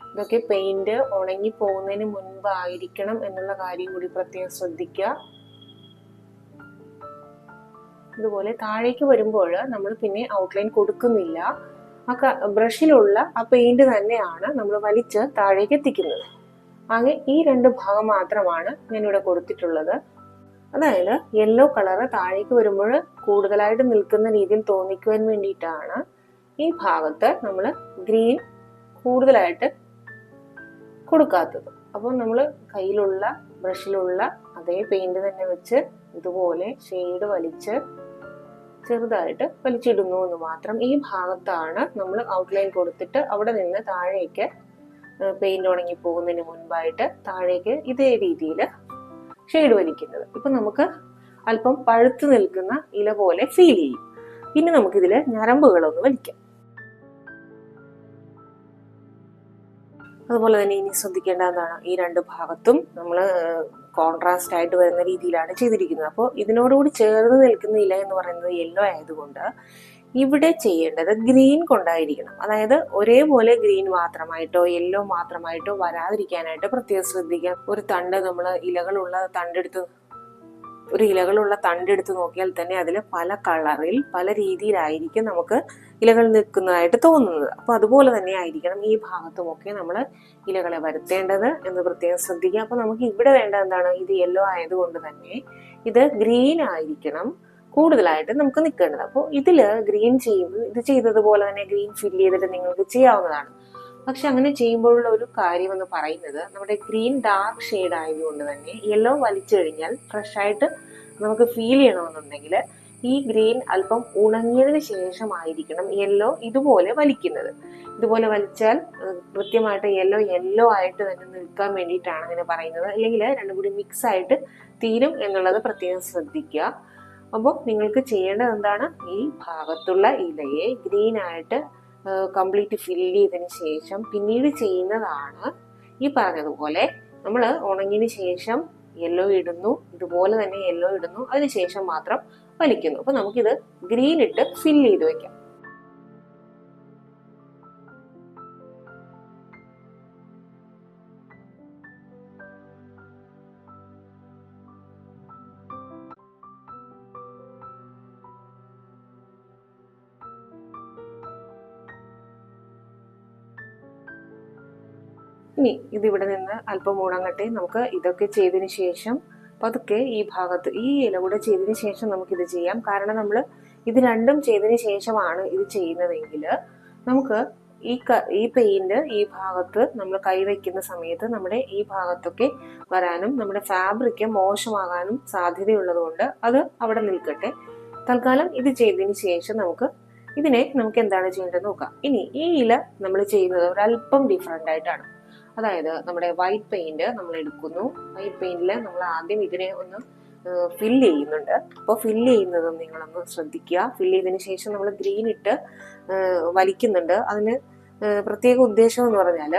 S1: ഇതൊക്കെ പെയിന്റ് ഉണങ്ങി പോകുന്നതിന് മുൻപായിരിക്കണം എന്നുള്ള കാര്യം കൂടി പ്രത്യേകം ശ്രദ്ധിക്കുക. ഇതുപോലെ താഴേക്ക് വരുമ്പോൾ നമ്മൾ പിന്നെ ഔട്ട്ലൈൻ കൊടുക്കുന്നില്ല. ആ ബ്രഷിലുള്ള ആ പെയിന്റ് തന്നെയാണ് നമ്മൾ വലിച്ച് താഴേക്ക് എത്തിക്കുന്നത്. ആകെ ഈ രണ്ട് ഭാഗം മാത്രമാണ് ഞാനിവിടെ കൊടുത്തിട്ടുള്ളത്. അതായത് യെല്ലോ കളറ് താഴേക്ക് വരുമ്പോൾ കൂടുതലായിട്ട് നിൽക്കുന്ന രീതിയിൽ തോന്നിക്കുവാൻ വേണ്ടിയിട്ടാണ് ഈ ഭാഗത്ത് നമ്മൾ ഗ്രീൻ കൂടുതലായിട്ട് കൊടുക്കാത്തത്. അപ്പോൾ നമ്മൾ കയ്യിലുള്ള ബ്രഷിലുള്ള അതേ പെയിന്റ് തന്നെ വെച്ച് ഇതുപോലെ ഷെയ്ഡ് വലിച്ച് ചെറുതായിട്ട് വലിച്ചിടുന്നു എന്ന് മാത്രം ഈ ഭാഗത്താണ് നമ്മൾ ഔട്ട്ലൈൻ കൊടുത്തിട്ട് അവിടെ നിന്ന് താഴേക്ക് പെയിന്റ് ഉണങ്ങി പോകുന്നതിന് മുൻപായിട്ട് താഴേക്ക് ഇതേ രീതിയിൽ ഷെയ്ഡ് വലിക്കുന്നത്. ഇപ്പൊ നമുക്ക് അല്പം പഴുത്തു നിൽക്കുന്ന ഇല പോലെ ഫീൽ ചെയ്യും. ഇനി നമുക്കിതിൽ ഞരമ്പുകളൊന്ന് വലിക്കാം. അതുപോലെ തന്നെ ഇനി ശ്രദ്ധിക്കേണ്ട എന്താണ്? ഈ രണ്ട് ഭാഗത്തും നമ്മൾ കോൺട്രാസ്റ്റ് ആയിട്ട് വരുന്ന രീതിയിലാണ് ചെയ്തിരിക്കുന്നത്. അപ്പോൾ ഇതിനോടുകൂടി ചേർന്ന് നിൽക്കുന്ന ഇല എന്ന് പറയുന്നത് യെല്ലോ ആയതുകൊണ്ട് ഇവിടെ ചെയ്യേണ്ടത് ഗ്രീൻ കൊണ്ടായിരിക്കണം. അതായത് ഒരേപോലെ ഗ്രീൻ മാത്രമായിട്ടോ യെല്ലോ മാത്രമായിട്ടോ വരാതിരിക്കാനായിട്ട് പ്രത്യേകം ശ്രദ്ധിക്കാം. ഒരു തണ്ട് നമ്മൾ ഇലകളുള്ള തണ്ടെടുത്ത് ഒരു ഇലകളുള്ള തണ്ടെടുത്ത് നോക്കിയാൽ തന്നെ അതിൽ പല കളറിൽ പല രീതിയിലായിരിക്കും നമുക്ക് ഇലകൾ നിൽക്കുന്നതായിട്ട് തോന്നുന്നത്. അപ്പോൾ അതുപോലെ തന്നെ ആയിരിക്കണം ഈ ഭാഗത്തുമൊക്കെ നമ്മൾ ഇലകളെ വരുത്തേണ്ടത് എന്ന് പ്രത്യേകം ശ്രദ്ധിക്കുക അപ്പോൾ നമുക്ക് ഇവിടെ വേണ്ട എന്താണ്? ഇത് യെല്ലോ ആയതുകൊണ്ട് തന്നെ ഇത് ഗ്രീൻ ആയിരിക്കണം. കൂടുതലായിട്ട് നമുക്ക് നിൽക്കേണ്ടത്. അപ്പോൾ ഇതിൽ ഗ്രീൻ ചെയ്യുമ്പോൾ ഇത് ചെയ്തതുപോലെ തന്നെ ഗ്രീൻ ഫില്ല് ചെയ്തിട്ട് നിങ്ങൾക്ക് ചെയ്യാവുന്നതാണ്. പക്ഷെ അങ്ങനെ ചെയ്യുമ്പോഴുള്ള ഒരു കാര്യം എന്ന് പറയുന്നത് നമ്മുടെ ഗ്രീൻ ഡാർക്ക് ഷെയ്ഡ് ആയതുകൊണ്ട് തന്നെ യെല്ലോ വലിച്ചു കഴിഞ്ഞാൽ ഫ്രഷ് ആയിട്ട് നമുക്ക് ഫീൽ ചെയ്യണമെന്നുണ്ടെങ്കിൽ ഈ ഗ്രീൻ അല്പം ഉണങ്ങിയതിന് ശേഷമായിരിക്കണം യെല്ലോ ഇതുപോലെ വലിക്കുന്നത്. ഇതുപോലെ വലിച്ചാൽ കൃത്യമായിട്ട് യെല്ലോ യെല്ലോ ആയിട്ട് തന്നെ നിൽക്കാൻ വേണ്ടിയിട്ടാണ് അങ്ങനെ പറയുന്നത്. അല്ലെങ്കിൽ രണ്ടും കൂടി മിക്സ് ആയിട്ട് തീരും എന്നുള്ളത് പ്രത്യേകം ശ്രദ്ധിക്കുക. അപ്പോൾ നിങ്ങൾക്ക് ചെയ്യേണ്ടത് എന്താണ്? ഈ ഭാഗത്തുള്ള ഇലയെ ഗ്രീൻ ആയിട്ട് കംപ്ലീറ്റ് ഫില്ല് ചെയ്തതിന് ശേഷം പിന്നീട് ചെയ്യുന്നതാണ് ഈ പറഞ്ഞതുപോലെ. നമ്മൾ ഉണങ്ങിയതിന് ശേഷം യെല്ലോ ഇടുന്നു ഇതുപോലെ തന്നെ യെല്ലോ ഇടുന്നു അതിനുശേഷം മാത്രം വലിക്കുന്നു. അപ്പോൾ നമുക്കിത് ഗ്രീൻ ഇട്ട് ഫില്ല് ചെയ്ത് വെക്കാം. ഇനി ഇതിവിടെ നിന്ന് അല്പം ഉണങ്ങട്ടെ. നമുക്ക് ഇതൊക്കെ ചെയ്തതിന് ശേഷം പതുക്കെ ഈ ഭാഗത്ത് ഈ ഇല കൂടെ ചെയ്തതിന് ശേഷം നമുക്ക് ഇത് ചെയ്യാം. കാരണം നമ്മൾ ഇത് രണ്ടും ചെയ്തതിന് ശേഷമാണ് ഇത് ചെയ്യുന്നതെങ്കിൽ നമുക്ക് ഈ ഈ പെയിന്റ് ഈ ഭാഗത്ത് നമ്മൾ കൈവയ്ക്കുന്ന സമയത്ത് നമ്മുടെ ഈ ഭാഗത്തൊക്കെ വരാനും നമ്മുടെ ഫാബ്രിക് മോശമാകാനും സാധ്യതയുള്ളതുകൊണ്ട് അത് അവിടെ നിൽക്കട്ടെ. തൽക്കാലം ഇത് ചെയ്തതിന് ശേഷം നമുക്ക് ഇതിനെ നമുക്ക് എന്താണ് ചെയ്യേണ്ടത് നോക്കാം. ഇനി ഈ ഇല നമ്മൾ ചെയ്യുന്നത് ഒരല്പം ഡിഫറെന്റ് ആയിട്ടാണ്. അതായത് നമ്മുടെ വൈറ്റ് പെയിന്റ് നമ്മൾ എടുക്കുന്നു. വൈറ്റ് പെയിന്റിൽ നമ്മൾ ആദ്യം ഇതിനെ ഒന്ന് ഫില്ല് ചെയ്യുന്നുണ്ട്. അപ്പോൾ ഫില്ല് ചെയ്യുന്നതും നിങ്ങളൊന്ന് ശ്രദ്ധിക്കുക. ഫില്ല് ചെയ്തതിന് ശേഷം നമ്മൾ ഗ്രീൻ ഇട്ട് വലിക്കുന്നുണ്ട്. അതിന് പ്രത്യേക ഉദ്ദേശം എന്ന് പറഞ്ഞാൽ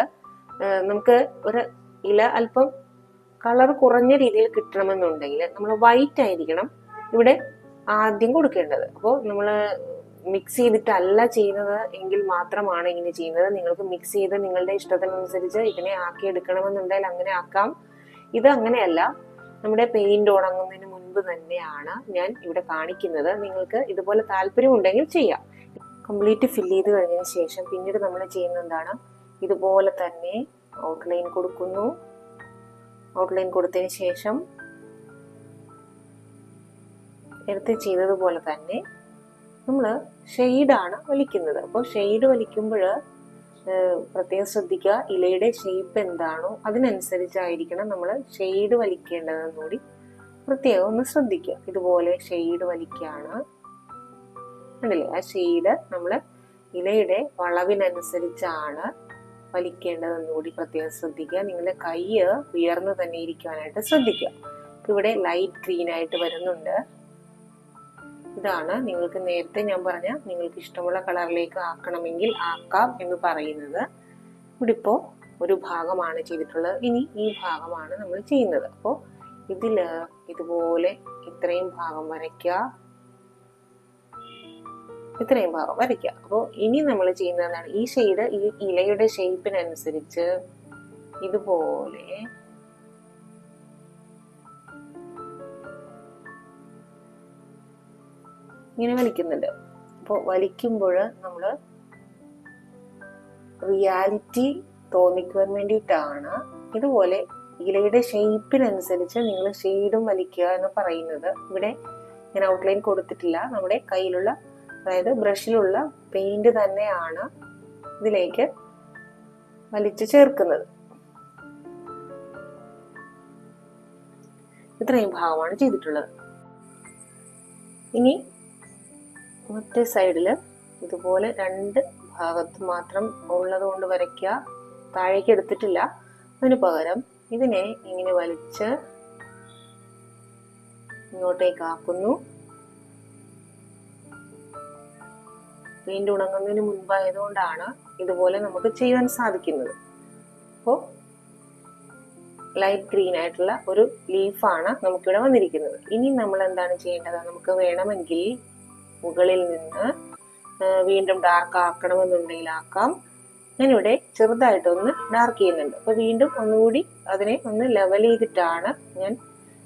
S1: നമുക്ക് ഒരു ഇല അല്പം കളർ കുറഞ്ഞ രീതിയിൽ കിട്ടണമെന്നുണ്ടെങ്കിൽ നമ്മൾ വൈറ്റ് ആയിരിക്കണം ഇവിടെ ആദ്യം കൊടുക്കേണ്ടത്. അപ്പോൾ നമ്മൾ മിക്സ് ചെയ്തിട്ടല്ല ചെയ്യുന്നത് എങ്കിൽ മാത്രമാണ് ഇങ്ങനെ ചെയ്യുന്നത്. നിങ്ങൾക്ക് മിക്സ് ചെയ്ത് നിങ്ങളുടെ ഇഷ്ടത്തിനനുസരിച്ച് ഇതിനെ ആക്കി എടുക്കണമെന്നുണ്ടെങ്കിൽ അങ്ങനെ ആക്കാം. ഇത് അങ്ങനെയല്ല. നമ്മുടെ പെയിന്റ് ഉണങ്ങുന്നതിന് മുൻപ് തന്നെയാണ് ഞാൻ ഇവിടെ കാണിക്കുന്നത്. നിങ്ങൾക്ക് ഇതുപോലെ താല്പര്യം ഉണ്ടെങ്കിൽ ചെയ്യാം. കംപ്ലീറ്റ് ഫില്ല് ചെയ്ത് കഴിഞ്ഞതിന് ശേഷം പിന്നീട് നമ്മൾ ചെയ്യുന്ന എന്താണ്? ഇതുപോലെ തന്നെ ഔട്ട്ലൈൻ കൊടുക്കുന്നു. ഔട്ട്ലൈൻ കൊടുത്തതിന് ശേഷം നേരത്തെ ചെയ്തതുപോലെ തന്നെ നമ്മൾ ഷെയ്ഡാണ് വലിക്കുന്നത്. അപ്പോൾ ഷെയ്ഡ് വലിക്കുമ്പോൾ പ്രത്യേകം ശ്രദ്ധിക്കുക ഇലയുടെ ഷേപ്പ് എന്താണോ അതിനനുസരിച്ചായിരിക്കണം നമ്മൾ ഷെയ്ഡ് വലിക്കേണ്ടതെന്ന് കൂടി പ്രത്യേകം ഒന്ന് ശ്രദ്ധിക്കുക. ഇതുപോലെ ഷെയ്ഡ് വലിക്കുകയാണ് കണ്ടില്ലേ? ആ ഷെയ്ഡ് നമ്മൾ ഇലയുടെ വളവിനനുസരിച്ചാണ് വലിക്കേണ്ടതെന്ന് കൂടി പ്രത്യേകം ശ്രദ്ധിക്കുക. നിങ്ങളുടെ കൈ ഉയർന്നു തന്നെ ഇരിക്കുവാനായിട്ട് ശ്രദ്ധിക്കുക. ഇവിടെ ലൈറ്റ് ഗ്രീൻ ആയിട്ട് വരുന്നുണ്ട്. ഇതാണ് നിങ്ങൾക്ക് നേരത്തെ ഞാൻ പറഞ്ഞ നിങ്ങൾക്ക് ഇഷ്ടമുള്ള കളറിലേക്ക് ആക്കണമെങ്കിൽ ആക്കാം എന്ന് പറയുന്നത്. ഇവിടെ ഇപ്പോൾ ഒരു ഭാഗമാണ് ചെയ്തിട്ടുള്ളത്. ഇനി ഈ ഭാഗമാണ് നമ്മൾ ചെയ്യുന്നത്. അപ്പോൾ ഇതിൽ ഇതുപോലെ ഇത്രയും ഭാഗം വരയ്ക്കുക. ഇത്രയും ഭാഗം വരയ്ക്കുക. അപ്പോൾ ഇനി നമ്മൾ ചെയ്യുന്നത് എന്താണ്? ഈ ഷെയ്ഡ് ഈ ഇലയുടെ ഷേപ്പിനനുസരിച്ച് ഇതുപോലെ ഇങ്ങനെ വലിക്കുന്നുണ്ട്. അപ്പോൾ വലിക്കുമ്പോൾ നമ്മൾ റിയാലിറ്റി തോന്നിക്കുവാൻ വേണ്ടിയിട്ടാണ് ഇതുപോലെ ഇലയുടെ ഷേപ്പിനനുസരിച്ച് നിങ്ങൾ ഷെയ്ഡും വലിക്കുക എന്ന് പറയുന്നത്. ഇവിടെ ഞാൻ ഔട്ട്ലൈൻ കൊടുത്തിട്ടില്ല. നമ്മുടെ കയ്യിലുള്ള അതായത് ബ്രഷിലുള്ള പെയിന്റ് തന്നെയാണ് ഇതിലേക്ക് വലിച്ചു ചേർക്കുന്നത്. ഇത്രയും ഭാഗമാണ് ചെയ്തിട്ടുള്ളത്. ഇനി മറ്റേ സൈഡിൽ ഇതുപോലെ രണ്ട് ഭാഗത്ത് മാത്രം ഉള്ളത് കൊണ്ട് വരയ്ക്കുക. താഴേക്ക് എടുത്തിട്ടില്ല. അതിന് പകരം ഇതിനെ ഇങ്ങനെ വലിച്ച് ഇങ്ങോട്ടേക്ക് ആക്കുന്നു. പെയിന്റ് ഉണങ്ങുന്നതിന് മുൻപായതുകൊണ്ടാണ് ഇതുപോലെ നമുക്ക് ചെയ്യാൻ സാധിക്കുന്നത്. അപ്പോൾ ലൈറ്റ് ഗ്രീൻ ആയിട്ടുള്ള ഒരു ലീഫാണ് നമുക്കിവിടെ വന്നിരിക്കുന്നത്. ഇനി നമ്മൾ എന്താണ് ചെയ്യേണ്ടത്? നമുക്ക് വേണമെങ്കിൽ മുകളിൽ നിന്ന് വീണ്ടും ഡാർക്ക് ആക്കണമെന്നുണ്ടെങ്കിൽ ആക്കാം ഞാനിവിടെ ചെറുതായിട്ടൊന്ന് ഡാർക്ക് ചെയ്യുന്നുണ്ട്. അപ്പൊ വീണ്ടും ഒന്നുകൂടി അതിനെ ഒന്ന് ലെവൽ ചെയ്തിട്ടാണ് ഞാൻ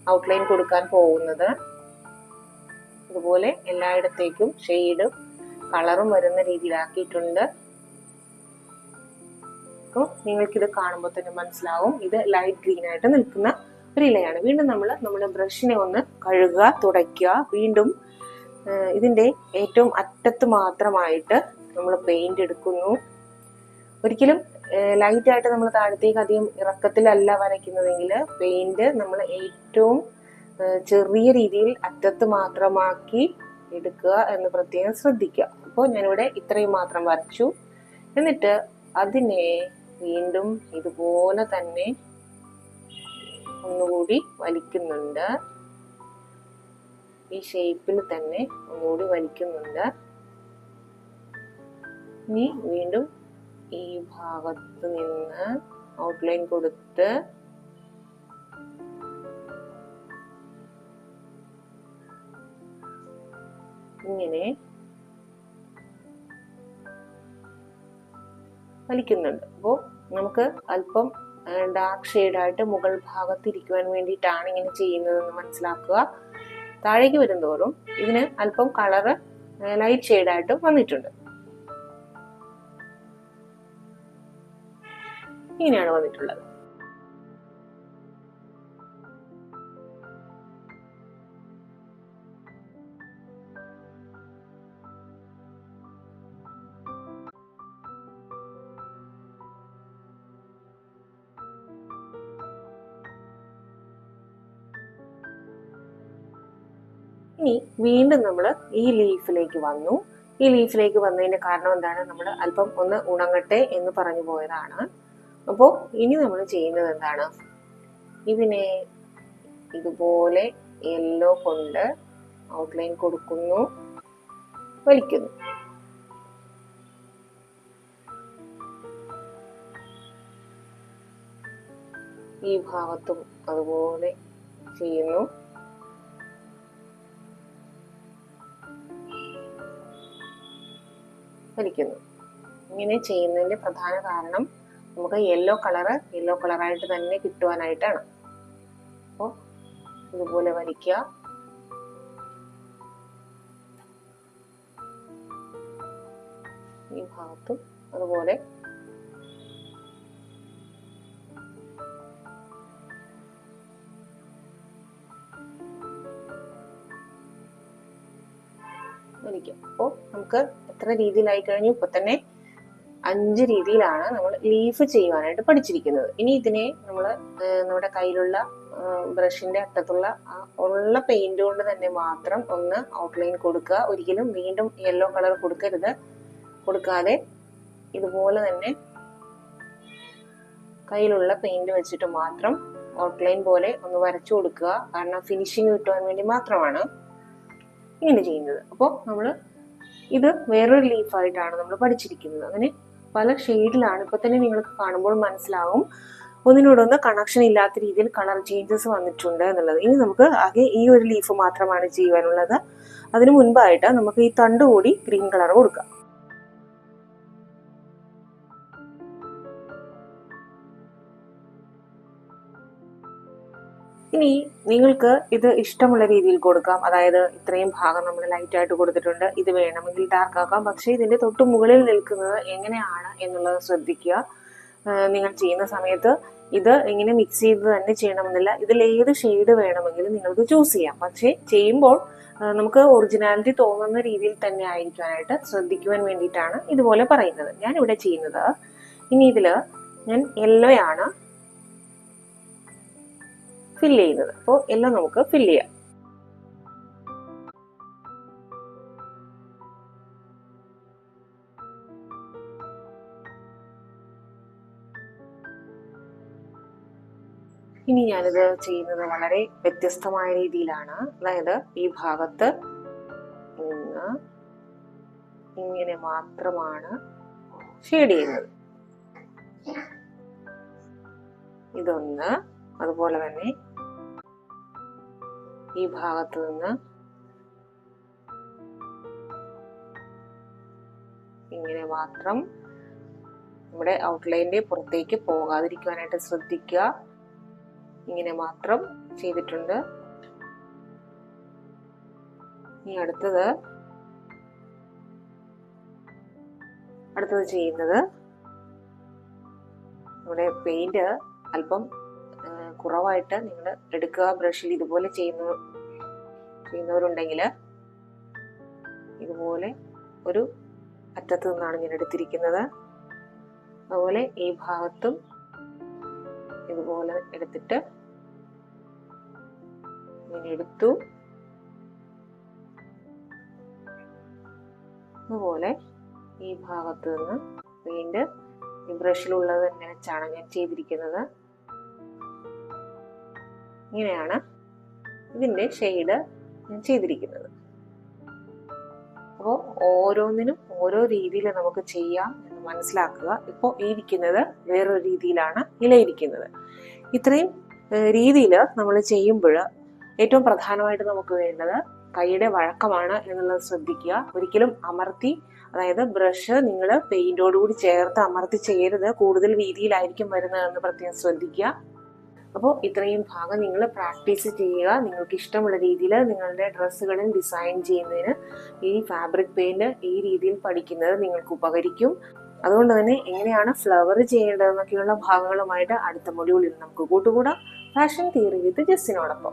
S1: ഔട്ട്ലൈൻ കൊടുക്കാൻ പോകുന്നത്. അതുപോലെ എല്ലായിടത്തേക്കും ഷെയ്ഡും കളറും വരുന്ന രീതിയിലാക്കിയിട്ടുണ്ട്. അപ്പോൾ നിങ്ങൾക്കിത് കാണുമ്പോൾ തന്നെ മനസ്സിലാവും. ഇത് ലൈറ്റ് ഗ്രീൻ ആയിട്ട് നിൽക്കുന്ന ഒരു ഇലയാണ്. വീണ്ടും നമ്മൾ നമ്മുടെ ബ്രഷിനെ ഒന്ന് കഴുകുക തുടയ്ക്കുക. വീണ്ടും ഇതിന്റെ ഏറ്റവും അറ്റത്ത് മാത്രമായിട്ട് നമ്മൾ പെയിന്റ് എടുക്കുന്നു. ഒരിക്കലും ലൈറ്റ് ആയിട്ട് നമ്മൾ താഴത്തേക്ക് അധികം ഇറക്കത്തിലല്ല വരയ്ക്കുന്നതെങ്കിൽ പെയിന്റ് നമ്മൾ ഏറ്റവും ചെറിയ രീതിയിൽ അറ്റത്ത് മാത്രമാക്കി എടുക്കുക എന്ന് പ്രത്യേകം ശ്രദ്ധിക്കുക. അപ്പോൾ ഞാനിവിടെ ഇത്രയും മാത്രം വരച്ചു. എന്നിട്ട് അതിനെ വീണ്ടും ഇതുപോലെ തന്നെ ഒന്നുകൂടി വലിക്കുന്നുണ്ട്. ഈ ഷേപ്പിൽ തന്നെ ഒന്നുകൂടി വലിക്കുന്നുണ്ട്. ഇനി വീണ്ടും ഈ ഭാഗത്ത് നിന്ന് ഔട്ട്ലൈൻ കൊടുത്ത് ഇങ്ങനെ വലിക്കുന്നുണ്ട്. അപ്പോൾ നമുക്ക് അല്പം ഡാർക്ക് ഷെയ്ഡായിട്ട് മുകൾ ഭാഗത്ത് ഇരിക്കുവാൻ വേണ്ടിയിട്ടാണ് ഇങ്ങനെ ചെയ്യുന്നതെന്ന് മനസ്സിലാക്കുക. താഴേക്ക് വരുന്തോറും ഇതിന് അല്പം കളറ് ലൈറ്റ് ഷെയ്ഡായിട്ട് വന്നിട്ടുണ്ട്. ഇങ്ങനെയാണ് വന്നിട്ടുള്ളത്. വീണ്ടും നമ്മൾ ഈ ലീഫിലേക്ക് വന്നു. ഈ ലീഫിലേക്ക് വന്നതിന്റെ കാരണം എന്താണ്? നമ്മൾ അല്പം ഒന്ന് ഉണങ്ങട്ടെ എന്ന് പറഞ്ഞു പോയതാണ്. അപ്പോൾ ഇനി നമ്മൾ ചെയ്യുന്നത് എന്താണ്? ഇതിനെ ഇതുപോലെ യെല്ലോ കൊണ്ട് ഔട്ട്ലൈൻ കൊടുക്കുന്നു. വലിക്കുന്നു. ഈ ഭാഗത്തും അതുപോലെ ചെയ്യുന്നു. വലിക്കുന്നു ഇങ്ങനെ ചെയ്യുന്നതിന്റെ പ്രധാന കാരണം നമുക്ക് യെല്ലോ കളറ് യെല്ലോ കളറായിട്ട് തന്നെ കിട്ടുവാനായിട്ടാണ്. അപ്പോൾ ഇതുപോലെ വരയ്ക്കുക. ഈ ഭാഗത്തും അതുപോലെ. വലിക്കുക അപ്പോൾ നമുക്ക് എത്ര രീതിയിലായി കഴിഞ്ഞു? ഇപ്പൊ തന്നെ അഞ്ച് രീതിയിലാണ് നമ്മൾ ലീഫ് ചെയ്യുവാനായിട്ട് പഠിച്ചിരിക്കുന്നത്. ഇനി ഇതിനെ നമ്മൾ നമ്മുടെ കയ്യിലുള്ള ബ്രഷിന്റെ അറ്റത്തുള്ള ഉള്ള പെയിന്റ് കൊണ്ട് തന്നെ മാത്രം ഒന്ന് ഔട്ട്ലൈൻ കൊടുക്കുക. ഒരിക്കലും വീണ്ടും യെല്ലോ കളർ കൊടുക്കരുത്. കൊടുക്കാതെ ഇതുപോലെ തന്നെ കയ്യിലുള്ള പെയിന്റ് വെച്ചിട്ട് മാത്രം ഔട്ട്ലൈൻ പോലെ ഒന്ന് വരച്ചു കൊടുക്കുക. കാരണം ഫിനിഷിങ് കിട്ടുവാൻ വേണ്ടി മാത്രമാണ് ഇങ്ങനെ ചെയ്യുന്നത്. അപ്പോൾ നമ്മൾ ഇത് വേറൊരു ലീഫായിട്ടാണ് നമ്മൾ പഠിച്ചിരിക്കുന്നത്. അങ്ങനെ പല ഷെയ്ഡിലാണ് ഇപ്പൊ തന്നെ നിങ്ങൾക്ക് കാണുമ്പോൾ മനസ്സിലാവും. ഒന്നിനോടൊന്ന് കണക്ഷൻ ഇല്ലാത്ത രീതിയിൽ കളർ ചേഞ്ചസ് വന്നിട്ടുണ്ട് എന്നുള്ളത്. ഇനി നമുക്ക് ആകെ ഈ ഒരു ലീഫ് മാത്രമാണ് ചെയ്യുവാനുള്ളത്. അതിനു മുൻപായിട്ട് നമുക്ക് ഈ തണ്ട് കൂടി ഗ്രീൻ കളർ കൊടുക്കാം. ഇനി നിങ്ങൾക്ക് ഇത് ഇഷ്ടമുള്ള രീതിയിൽ കൊടുക്കാം. അതായത് ഇത്രയും ഭാഗം നമ്മൾ ലൈറ്റ് ആയിട്ട് കൊടുത്തിട്ടുണ്ട്. ഇത് വേണമെങ്കിൽ ഡാർക്ക് ആക്കാം. പക്ഷേ ഇതിന്റെ തൊട്ട് മുകളിൽ നിൽക്കുന്നത് എങ്ങനെയാണ് എന്നുള്ളത് ശ്രദ്ധിക്കുക. നിങ്ങൾ ചെയ്യുന്ന സമയത്ത് ഇത് ഇങ്ങനെ മിക്സ് ചെയ്ത് തന്നെ ചെയ്യണമെന്നില്ല. ഇതിൽ ഏത് ഷെയ്ഡ് വേണമെങ്കിലും നിങ്ങൾക്ക് ചൂസ് ചെയ്യാം. പക്ഷേ ചെയ്യുമ്പോൾ നമുക്ക് ഒറിജിനാലിറ്റി തോന്നുന്ന രീതിയിൽ തന്നെ ആയിരിക്കാനായിട്ട് ശ്രദ്ധിക്കുവാൻ വേണ്ടിയിട്ടാണ് ഇതുപോലെ പറയുന്നത്. ഞാൻ ഇവിടെ ചെയ്യുന്നത് ഇനി ഇതിൽ ഞാൻ യെല്ലോ ആണ് ഫില്ല് ചെയ്യുന്നത്. അപ്പോൾ എല്ലാം നമുക്ക് ഫില്ല് ചെയ്യാം. ഇനി ഞാനിത് ചെയ്യുന്നത് വളരെ വ്യത്യസ്തമായ രീതിയിലാണ്. അതായത് ഈ ഭാഗത്ത് നിന്ന് ഇങ്ങനെ മാത്രമാണ് ഷെയ്ഡ് ചെയ്യുന്നത്. ഇതൊന്ന് അതുപോലെ തന്നെ ഈ ഭാഗത്ത് നിന്ന് ഇങ്ങനെ മാത്രം നമ്മുടെ ഔട്ട്ലൈന്റെ പുറത്തേക്ക് പോകാതിരിക്കുവാനായിട്ട് ശ്രദ്ധിക്കുക. ഇങ്ങനെ മാത്രം ചെയ്തിട്ടുണ്ട്. ഇനി അടുത്തത് അടുത്തത് ചെയ്യുന്നത് നമ്മുടെ പെയിന്റ് അല്പം കുറവായിട്ട് നിങ്ങൾ എടുക്കുക ബ്രഷിൽ ഇതുപോലെ ചെയ്യുന്ന ചെയ്യുന്നവരുണ്ടെങ്കിൽ ഇതുപോലെ ഒരു അറ്റത്ത് നിന്നാണ് ഞാൻ എടുത്തിരിക്കുന്നത്. അതുപോലെ ഈ ഭാഗത്തും ഇതുപോലെ എടുത്തിട്ട് ഇങ്ങനെ എടുത്തു. അതുപോലെ ഈ ഭാഗത്ത് നിന്ന് ഈ ബ്രഷിലുള്ളത് തന്നെ വെച്ചാണ് ഞാൻ ചെയ്തിരിക്കുന്നത്. ഇങ്ങനെയാണ് ഇതിന്റെ ഷെയ്ഡ് ഞാൻ ചെയ്തിരിക്കുന്നത്. അപ്പോൾ ഓരോന്നിനും ഓരോ രീതിയിൽ നമുക്ക് ചെയ്യാം എന്ന് മനസ്സിലാക്കുക. ഇപ്പോൾ ഇരിക്കുന്നത് വേറൊരു രീതിയിലാണ് ഇലയിരിക്കുന്നത് ഇത്രയും രീതിയിൽ നമ്മൾ ചെയ്യുമ്പോൾ ഏറ്റവും പ്രധാനമായിട്ട് നമുക്ക് വേണ്ടത് കൈയുടെ വഴക്കമാണ് എന്നുള്ളത് ശ്രദ്ധിക്കുക. ഒരിക്കലും അമർത്തി അതായത് ബ്രഷ് നിങ്ങൾ പെയിന്റോടുകൂടി ചേർത്ത് അമർത്തി ചെയ്യരുത്. കൂടുതൽ വീതിയിലായിരിക്കും വരുന്നതെന്ന് പ്രത്യേകം ശ്രദ്ധിക്കുക. അപ്പോൾ ഇത്രയും ഭാഗം നിങ്ങൾ പ്രാക്ടീസ് ചെയ്യുക. നിങ്ങൾക്ക് ഇഷ്ടമുള്ള രീതിയിൽ നിങ്ങളുടെ ഡ്രസ്സുകളിൽ ഡിസൈൻ ചെയ്യുന്നതിന് ഈ ഫാബ്രിക് പെയിന്റ് ഈ രീതിയിൽ പഠിക്കുന്നത് നിങ്ങൾക്ക് ഉപകരിക്കും. അതുകൊണ്ട് തന്നെ എങ്ങനെയാണ് ഫ്ലവർ ചെയ്യേണ്ടതെന്നൊക്കെയുള്ള ഭാഗങ്ങളുമായിട്ട് അടുത്ത മൊഡ്യൂളിൽ നമുക്ക് കൂട്ടുകൂടാം. Fashion theory with ജസ്സിനോടൊപ്പം.